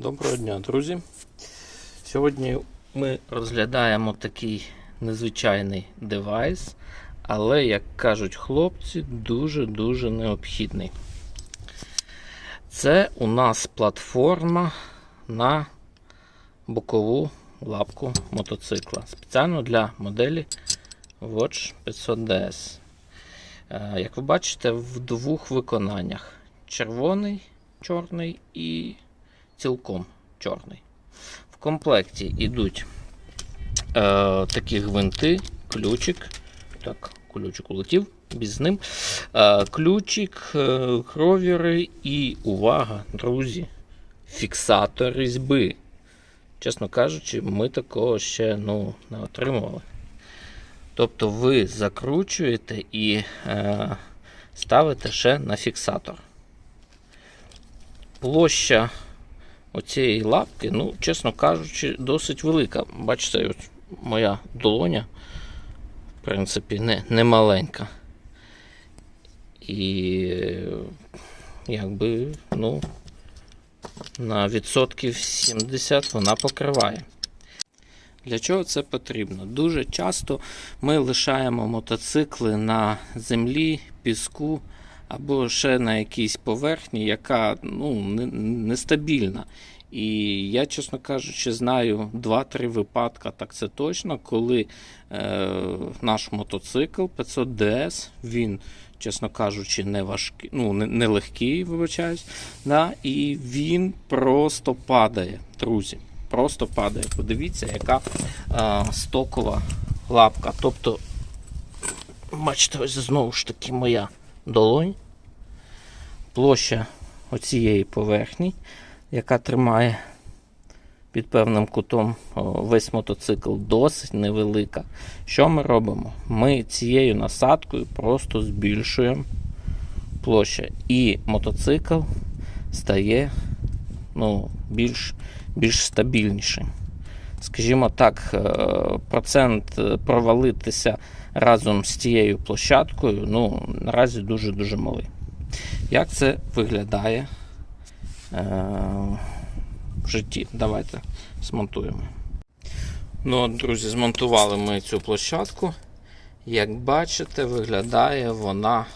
Доброго дня, друзі. Сьогодні ми розглядаємо такий незвичайний девайс, але, як кажуть хлопці, дуже-дуже необхідний. Це у нас платформа на бокову лапку мотоцикла. Спеціально для моделі Watch 500 DS. Е, Як ви бачите, в двох виконаннях: червоний, чорний і цілком чорний. В комплекті йдуть е, такі гвинти, ключик. Так, ключик улетів, без ним. Е, ключик, е, кровіри і увага, друзі, фіксатор різьби. Чесно кажучи, ми такого ще ну, не отримували. Тобто ви закручуєте і е, ставите ще на фіксатор. Площа оцієї лапки, ну, чесно кажучи, досить велика. Бачите, ось моя долоня, в принципі, не, не маленька. І якби, ну, на відсотків 70 вона покриває. Для чого це потрібно? Дуже часто ми лишаємо мотоцикли на землі, піску або ще на якійсь поверхні, яка ну, нестабільна. І я, чесно кажучи, знаю 2-3 випадка, так це точно, коли е, наш мотоцикл 500 DS, він, чесно кажучи, не важкий, ну, не, не легкий, вибачаюсь, да, і він просто падає, друзі. Просто падає. Подивіться, яка е, стокова лапка. Тобто, бачите, ось знову ж таки моя долонь. Площа оцієї поверхні, яка тримає під певним кутом весь мотоцикл, досить невелика. Що ми робимо? Ми цією насадкою просто збільшуємо площу. І мотоцикл стає ну, більш, більш стабільнішим. Скажімо так, е, процент е, провалитися разом з тією площадкою ну, наразі дуже-дуже малий. Як це виглядає е, в житті? Давайте змонтуємо. Ну, друзі, змонтували ми цю площадку. Як бачите, виглядає вона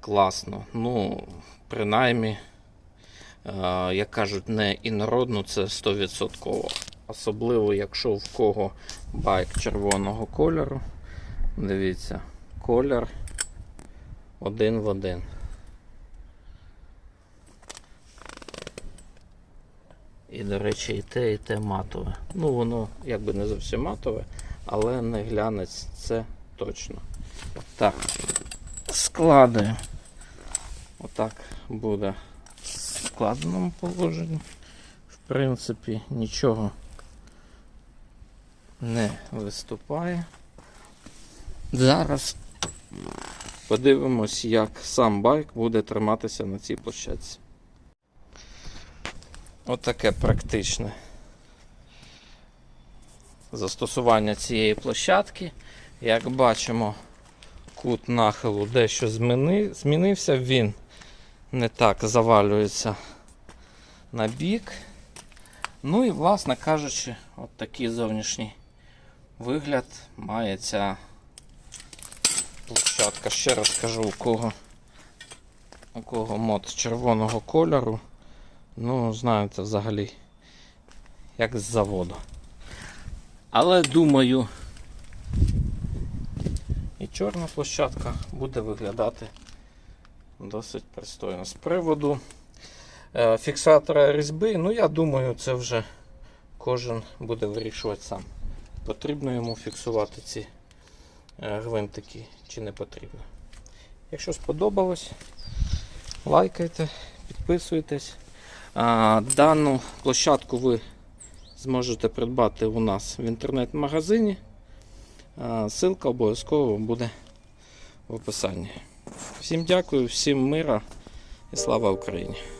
класно. Ну, принаймні, як кажуть, не інородно, це 100%. Особливо, якщо в кого байк червоного кольору. Дивіться, колір один в один. І, до речі, і те, і те матове. Ну, воно якби не зовсім матове, але не глянець, це точно. Так, складаю. Отак буде в складеному положенні. В принципі, нічого не виступає. Зараз подивимось, як сам байк буде триматися на цій площадці. Отаке практичне застосування цієї площадки. Як бачимо, кут нахилу дещо змінився, він не так завалюється на бік. Ну і, власне кажучи, от такий зовнішній вигляд має ця площадка. Ще раз кажу, у кого, у кого мод червоного кольору. Ну, знаєте, взагалі, як з заводу. Але думаю, і чорна площадка буде виглядати досить пристойно. З приводу е, фіксатора різьби, ну я думаю, це вже кожен буде вирішувати сам. Потрібно йому фіксувати ці е, гвинтики чи не потрібно. Якщо сподобалось, лайкайте, підписуйтесь. Дану площадку ви зможете придбати у нас в інтернет-магазині. А, Ссылка обов'язково буде в описанні. Всім дякую, всім мира і слава Україні!